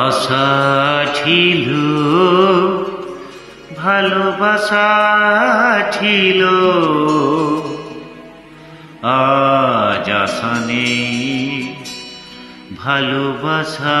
আশা ছিল ভালোবাসা ছিল আজ আশা ভালোবাসা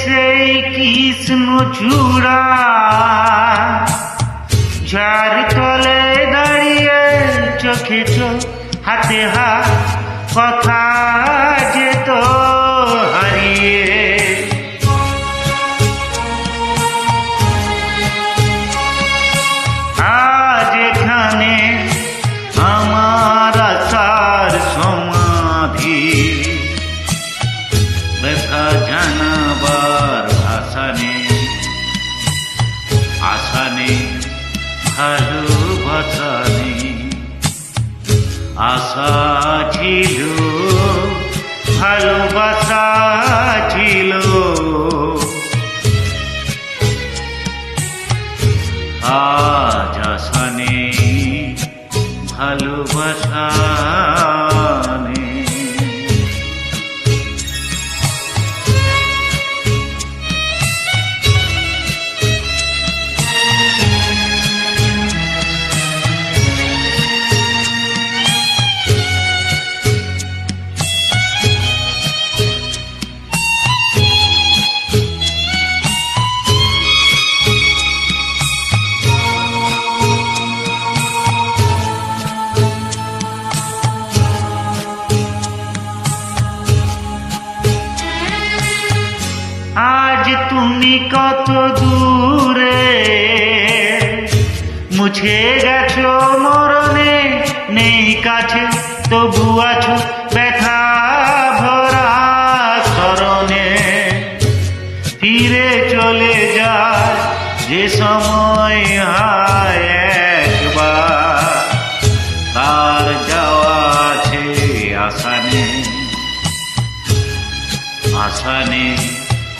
সেই কৃষ্ণ চূড়া। যার তলে দাঁড়িয়ে চোখে চোখ হাতে হাত কথা ভালোবাসা নেই আশা ছিল ভালোবাসা ছিল। আজ আশা নেই ভালোবাসা তুমি কত দূরে? মুছে গেছো মরণে, নেই কাছে, তবু আছো ব্যথা ভরা স্মরণে। ফিরে চলে যায় যে সময় হায় একবার। আছে আশা নেই